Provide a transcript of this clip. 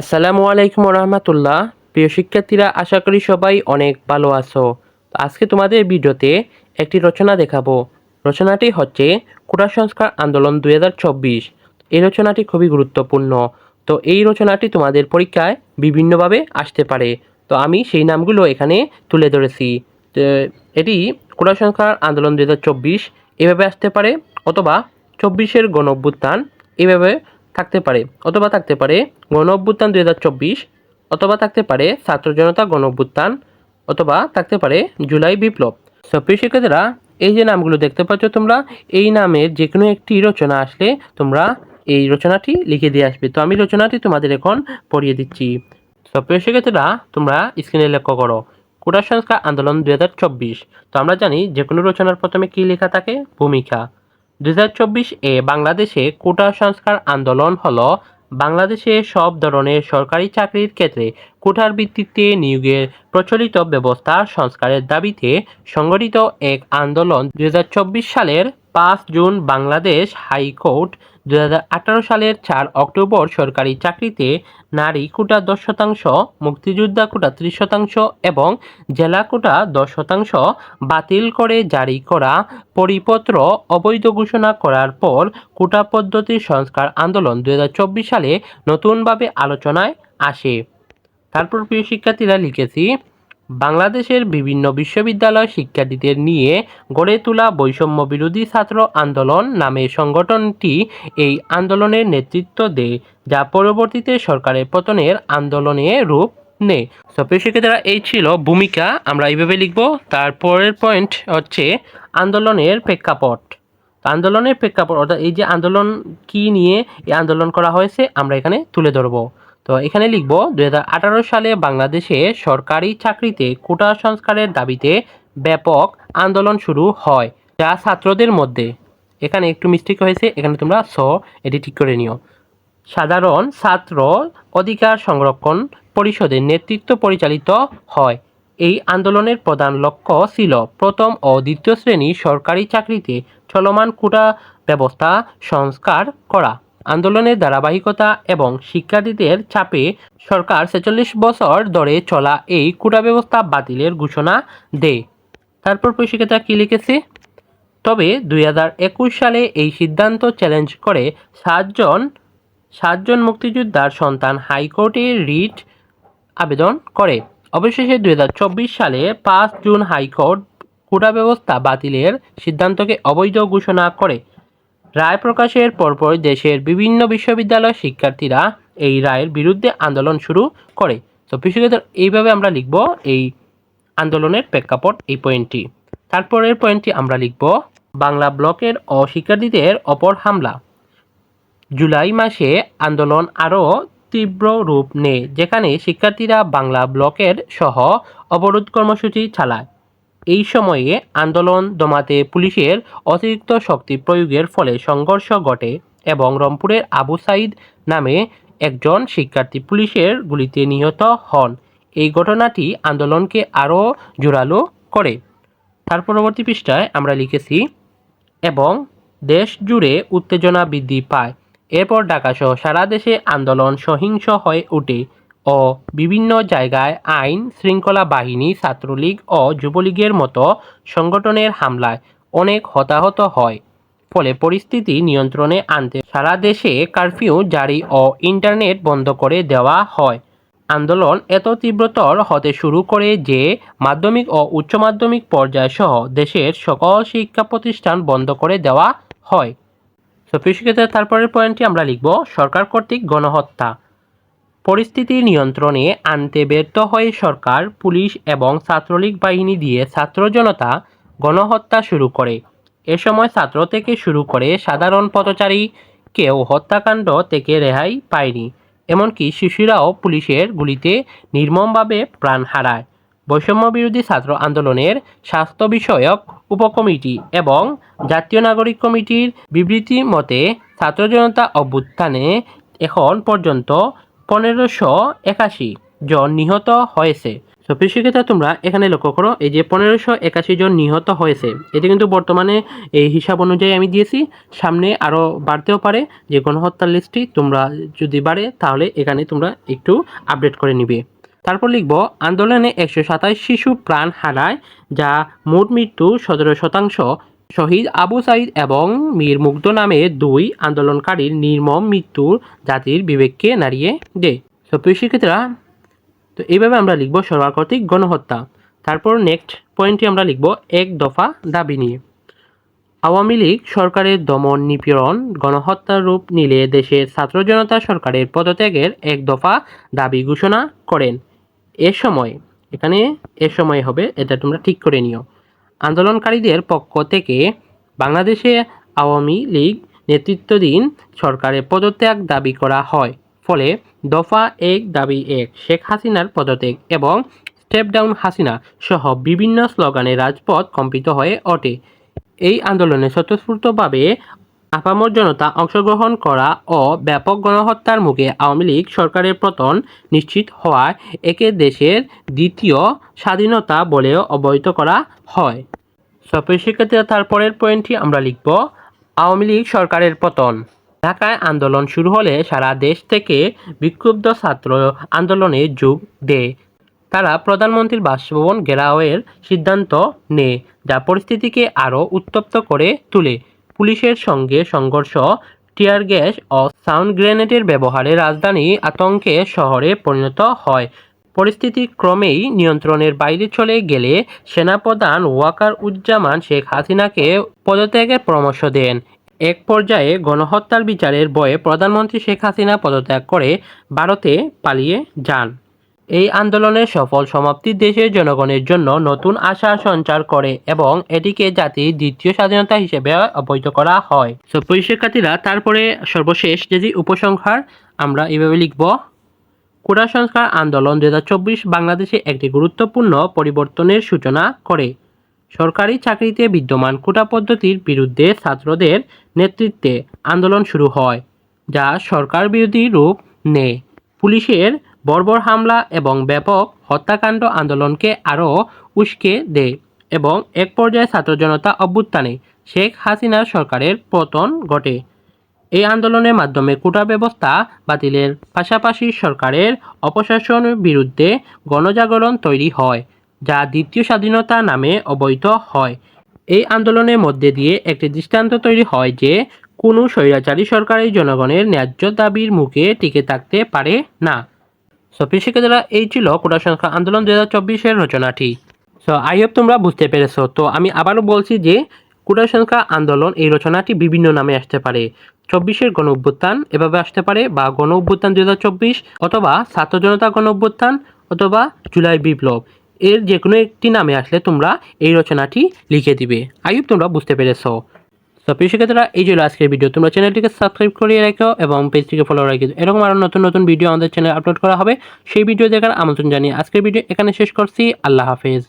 আসসালামু আলাইকুম রহমতুল্লাহ। প্রিয় শিক্ষার্থীরা, আশা করি সবাই অনেক ভালো আছো। আজকে তোমাদের ভিডিওতে একটি রচনা দেখাবো। রচনাটি হচ্ছে কোটা সংস্কার আন্দোলন দুই হাজার চব্বিশ। এই রচনাটি খুবই গুরুত্বপূর্ণ। তো এই রচনাটি তোমাদের পরীক্ষায় বিভিন্নভাবে আসতে পারে। তো আমি সেই নামগুলো এখানে তুলে ধরেছি। এটি কোটা সংস্কার আন্দোলন দুই হাজার চব্বিশ এভাবে আসতে পারে অথবা চব্বিশের গণ অভ্যুত্থান এভাবে থাকতে পারে অথবা থাকতে পারে গণ অভ্যুত্থান দুই হাজার চব্বিশ অথবা থাকতে পারে ছাত্র জনতা গণ অভ্যুত্থান অথবা থাকতে পারে জুলাই বিপ্লব। সো প্রিয় শিক্ষার্থীরা, এই যে নামগুলো দেখতে পাচ্ছ তোমরা, এই নামের যে কোনো একটি রচনা আসলে তোমরা এই রচনাটি লিখে দিয়ে আসবে। তো আমি রচনাটি তোমাদের এখন পড়িয়ে দিচ্ছি। সো প্রিয় শিক্ষার্থীরা, তোমরা স্ক্রিনে লক্ষ্য করো। কোটা সংস্কার আন্দোলন দুই হাজার চব্বিশ। তো আমরা জানি যে কোনো রচনার প্রথমে কী লেখা থাকে? ভূমিকা। দুই হাজার চব্বিশ এ বাংলাদেশে কোটা সংস্কার আন্দোলন হল বাংলাদেশে সব ধরনের সরকারি চাকরির ক্ষেত্রে কোটার ভিত্তিতে নিয়োগের প্রচলিত ব্যবস্থা সংস্কারের দাবিতে সংগঠিত এক আন্দোলন দুই হাজার চব্বিশ সালের পাঁচ জুন বাংলাদেশ হাইকোর্ট দু হাজার আঠারো সালের চার অক্টোবর সরকারি চাকরিতে নারী কোটা দশ শতাংশ, মুক্তিযোদ্ধা কোটা ত্রিশ শতাংশ এবং জেলা কোটা দশ শতাংশ বাতিল করে জারি করা পরিপত্র অবৈধ ঘোষণা করার পর কোটা পদ্ধতি সংস্কার আন্দোলন দু হাজার চব্বিশ সালে নতুনভাবে আলোচনায় আসে। তারপর প্রিয় শিক্ষার্থীরা লিখেছি বাংলাদেশের বিভিন্ন বিশ্ববিদ্যালয় শিক্ষার্থীদের নিয়ে গড়ে তোলা বৈষম্য বিরোধী ছাত্র আন্দোলন নামে সংগঠনটি এই আন্দোলনের নেতৃত্ব দেয়, যা পরবর্তীতে সরকারের পতনের আন্দোলনে রূপ নেয়। তো শিক্ষার্থীরা, এই ছিল ভূমিকা। আমরা এইভাবে লিখব। তারপরের পয়েন্ট হচ্ছে আন্দোলনের প্রেক্ষাপট। আন্দোলনের প্রেক্ষাপট, অর্থাৎ এই যে আন্দোলন কি নিয়ে এই আন্দোলন করা হয়েছে, আমরা এখানে তুলে ধরবো। তো এখানে লিখব দু হাজার আঠারো সালে বাংলাদেশে সরকারি চাকরিতে কোটা সংস্কারের দাবিতে ব্যাপক আন্দোলন শুরু হয়, যা ছাত্রদের মধ্যে। এখানে একটু মিস্টেক হয়েছে, এখানে তোমরা স, এটি ঠিক করে নিও। সাধারণ ছাত্র অধিকার সংরক্ষণ পরিষদের নেতৃত্ব পরিচালিত হয়। এই আন্দোলনের প্রধান লক্ষ্য ছিল প্রথম ও দ্বিতীয় শ্রেণি সরকারি চাকরিতে চলমান কোটা ব্যবস্থা সংস্কার করা। আন্দোলনের ধারাবাহিকতা এবং শিক্ষার্থীদের চাপে সরকার ছেচল্লিশ বছর ধরে চলা এই কোটা ব্যবস্থা বাতিলের ঘোষণা দেয়। তারপর শিক্ষিতা কী লিখেছে? তবে দুই হাজার একুশ সালে এই সিদ্ধান্ত চ্যালেঞ্জ করে সাতজন সাতজন মুক্তিযোদ্ধার সন্তান হাইকোর্টে রিট আবেদন করে। অবশেষে দু হাজার চব্বিশ সালে পাঁচ জুন হাইকোর্ট কোটা ব্যবস্থা বাতিলের সিদ্ধান্তকে অবৈধ ঘোষণা করে। রায় প্রকাশের পরপর দেশের বিভিন্ন বিশ্ববিদ্যালয়ের শিক্ষার্থীরা এই রায়ের বিরুদ্ধে আন্দোলন শুরু করে। তো বিশ্ববিদ্যালয় এইভাবে আমরা লিখব এই আন্দোলনের প্রেক্ষাপট, এই পয়েন্টটি। তারপরের পয়েন্টটি আমরা লিখব, বাংলা ব্লকের অশিক্ষার্থীদের অপর হামলা। জুলাই মাসে আন্দোলন আরও তীব্র রূপ নেয়, যেখানে শিক্ষার্থীরা বাংলা ব্লকের সহ অবরোধ কর্মসূচি চালায়। এই সময়ে আন্দোলন দমাতে পুলিশের অতিরিক্ত শক্তি প্রয়োগের ফলে সংঘর্ষ ঘটে এবং রংপুরের আবু সাইদ নামে একজন শিক্ষার্থী পুলিশের গুলিতে নিহত হন। এই ঘটনাটি আন্দোলনকে আরও জোরালো করে। তার পরবর্তী পৃষ্ঠায় আমরা লিখেছি, এবং দেশ জুড়ে উত্তেজনা বৃদ্ধি পায়। এরপর ঢাকাসহ সারা দেশে আন্দোলন সহিংস হয়ে ওঠে। ও বিভিন্ন জায়গায় আইন, শৃঙ্খলা বাহিনী, ছাত্রলীগ ও যুবলীগের মতো সংগঠনের হামলায় অনেক হতাহত হয়। ফলে পরিস্থিতি নিয়ন্ত্রণে আনতে সারা দেশে কারফিউ জারি ও ইন্টারনেট বন্ধ করে দেওয়া হয়। আন্দোলন এত তীব্রতর হতে শুরু করে যে মাধ্যমিক ও উচ্চ মাধ্যমিক পর্যায় সহ দেশের সকল শিক্ষা প্রতিষ্ঠান বন্ধ করে দেওয়া হয়। তো তারপরের পয়েন্টটি আমরা লিখব, সরকার কর্তৃক গণহত্যা। পরিস্থিতি নিয়ন্ত্রণে আনতে ব্যর্থ হয়ে সরকার, পুলিশ এবং ছাত্রলীগ বাহিনী দিয়ে ছাত্র জনতা গণহত্যা শুরু করে। এ সময় ছাত্র থেকে শুরু করে সাধারণ পথচারী কেউ হত্যাকাণ্ড থেকে রেহাই পায়নি, এমনকি শিশুরাও পুলিশের গুলিতে নির্মমভাবে প্রাণ হারায়। বৈষম্য বিরোধী ছাত্র আন্দোলনের স্বাস্থ্য বিষয়ক উপকমিটি এবং জাতীয় নাগরিক কমিটির বিবৃতি মতে ছাত্র জনতা অভ্যুত্থানে এখন পর্যন্ত পনেরোশো একাশি জন নিহত হয়েছে। তো শিক্ষিতা তোমরা এখানে লক্ষ্য করো, এই যে পনেরোশো একাশি জন নিহত হয়েছে, এটি কিন্তু বর্তমানে এই হিসাব অনুযায়ী আমি দিয়েছি, সামনে আরও বাড়তেও পারে, যে গণহত্যার লিস্টটি তোমরা যদি বাড়ে, তাহলে এখানে তোমরা একটু আপডেট করে নিবে। তারপর লিখব, আন্দোলনে একশো সাতাশ শিশু প্রাণ হারায়, যা মোট মৃত্যু সতেরো শতাংশ। শহীদ আবু সাইদ এবং মীর মুগ্ধ নামে দুই আন্দোলনকারীর নির্মম মৃত্যুর জাতির বিবেককে নাড়িয়ে দেয় তো প্রিয় শিক্ষিতরা তো এইভাবে আমরা লিখব সরকার কর্তৃক গণহত্যা। তারপর নেক্সট পয়েন্টটি আমরা লিখব এক দফা দাবি নিয়ে। আওয়ামী লীগ সরকারের দমন নিপীড়ন, গণহত্যার রূপ নিলে দেশের ছাত্র জনতা সরকারের পদত্যাগের এক দফা দাবি ঘোষণা করেন। এ সময়, এখানে এ সময় হবে, এটা তোমরা ঠিক করে নিও। আন্দোলনকারীদের পক্ষ থেকে বাংলাদেশে আওয়ামী লীগ নেতৃত্বাধীন সরকারের পদত্যাগ দাবি করা হয়। ফলে দফা এক দাবি এক শেখ হাসিনার পদত্যাগ এবং স্টেপ ডাউন হাসিনা সহ বিভিন্ন স্লোগানে রাজপথ কম্পিত হয়ে ওঠে। এই আন্দোলনে স্বতঃস্ফূর্তভাবে আপামর জনতা অংশগ্রহণ করা ও ব্যাপক গণহত্যার মুখে আওয়ামী লীগ সরকারের পতন নিশ্চিত হওয়ায় একে দেশের দ্বিতীয় স্বাধীনতা বলেও অবহিত করা হয়। সপের শিক্ষার্থীরা তারপরের পয়েন্টটি আমরা লিখব। আওয়ামী লীগ সরকারের পতন। ঢাকায় আন্দোলন শুরু হলে সারা দেশ থেকে বিক্ষুব্ধ ছাত্র আন্দোলনে যোগ দেয়। তারা প্রধানমন্ত্রীর বাসভবন ঘেরাওয়ের সিদ্ধান্ত নেয়, যা পরিস্থিতিকে আরও উত্তপ্ত করে তোলে। পুলিশের সঙ্গে সংঘর্ষ, টিয়ার গ্যাস ও সাউন্ড গ্রেনেডের ব্যবহারে রাজধানী আতঙ্কে শহরে পরিণত হয়। পরিস্থিতি ক্রমেই নিয়ন্ত্রণের বাইরে চলে গেলে সেনাপ্রধান ওয়াকার উজ্জামান শেখ হাসিনাকে পদত্যাগের পরামর্শ দেন। এক পর্যায়ে গণহত্যার বিচারের বয়ে প্রধানমন্ত্রী শেখ হাসিনা পদত্যাগ করে ভারতে পালিয়ে যান। এই আন্দোলনের সফল সমাপ্তি দেশের জনগণের জন্য নতুন আশা সঞ্চার করে এবং এটিকে জাতির দ্বিতীয় স্বাধীনতা হিসেবে অবহিত করা হয়। তো শিক্ষার্থীরা, তারপরে সর্বশেষ যদি উপসংহার, আমরা এভাবে লিখব। কোটা সংস্কার আন্দোলন দু হাজার চব্বিশ বাংলাদেশে একটি গুরুত্বপূর্ণ পরিবর্তনের সূচনা করে। সরকারি চাকরিতে বিদ্যমান কোটা পদ্ধতির বিরুদ্ধে ছাত্রদের নেতৃত্বে আন্দোলন শুরু হয়, যা সরকার বিরোধী রূপ নেয়। পুলিশের বর্বর হামলা এবং ব্যাপক হত্যাকাণ্ড আন্দোলনকে আরও উস্কে দেয় এবং এক পর্যায়ে ছাত্র জনতা অভ্যুত্থানে শেখ হাসিনার সরকারের পতন ঘটে। এই আন্দোলনের মাধ্যমে কোটা ব্যবস্থা বাতিলের পাশাপাশি সরকারের অপশাসনের বিরুদ্ধে গণজাগরণ তৈরি হয়, যা দ্বিতীয় স্বাধীনতা নামে অবৈধ হয়। এই আন্দোলনের মধ্যে দিয়ে একটি দৃষ্টান্ত তৈরি হয় যে, কোনো স্বৈরাচারী সরকারি জনগণের ন্যায্য দাবির মুখে টিকে থাকতে পারে না। সো শিক্ষার্থীরা এই ছিল কোটা সংস্কার আন্দোলন দু হাজার চব্বিশের রচনাটি। সো আই হোপ তোমরা বুঝতে পেরেছ। তো, আমি আবারও বলছি যে কোটা সংখ্যা আন্দোলন এই রচনাটি বিভিন্ন নামে আসতে পারে। চব্বিশের গণ অভ্যুত্থান এভাবে আসতে পারে বা গণ অভ্যুত্থান দু হাজার চব্বিশ অথবা ছাত্র জনতা গণ অভ্যুত্থান অথবা জুলাই বিপ্লব। এর যে কোনো একটি নামে আসলে তোমরা এই রচনাটি লিখে দিবে। আই তোমরা বুঝতে পেরেছ। তো প্রিয় শিক্ষার্থীরা, এই ছিল আজকের ভিডিও তোমরা চ্যানেলটিকে সাবস্ক্রাইব করে রেখো এবং পেজটিকে ফলো রেখে এরকম আরও নতুন নতুন ভিডিও আমাদের চ্যানেলে আপলোড করা হবে। সেই ভিডিও দেখার আমন্ত্রণ জানিয়ে আজকের ভিডিও এখানে শেষ করছি। আল্লাহ হাফেজ।